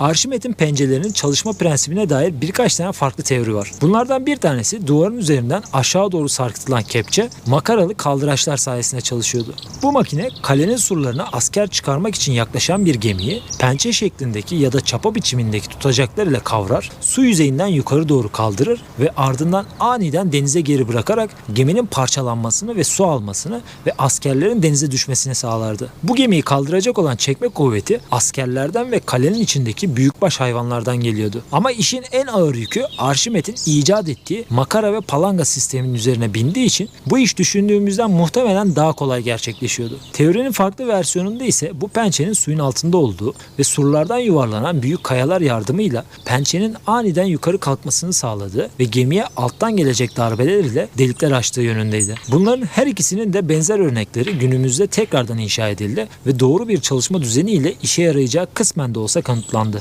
Arşimet'in pencerelerinin çalışma prensibine dair birkaç tane farklı teori var. Bunlardan bir tanesi duvarın üzerinden aşağı doğru sarkıtılan kepçe makaralı kaldıraçlar sayesinde çalışıyordu. Bu makine kalenin surlarına asker çıkarmak için yaklaşan bir gemiyi pençe şeklindeki ya da çapa biçimindeki tutacaklar ile kavrar, su yüzeyinden yukarı doğru kaldırır ve ardından aniden denize geri bırakarak geminin parçalanmasını ve su almasını ve askerlerin denize düşmesini sağlardı. Bu gemiyi kaldıracak olan çekme kuvveti askerlerden ve kalenin içindeki büyükbaş hayvanlardan geliyordu. Ama işin en ağır yükü Arşimet'in icat ettiği makara ve palanga sisteminin üzerine bindiği için bu iş düşündüğümüzden muhtemelen daha kolay gerçekleşiyordu. Teorinin farklı versiyonunda ise bu pençenin suyun altında olduğu ve surlardan yuvarlanan büyük kayalar yardımıyla pençenin aniden yukarı kalkmasını sağladığı ve gemiye alttan gelecek darbeler ile delikler açtığı yönündeydi. Bunların her ikisinin de benzer örnekleri günümüzde tekrardan inşa edildi ve doğru bir çalışma düzeniyle işe yarayacağı kısmen de olsa kanıtlandı.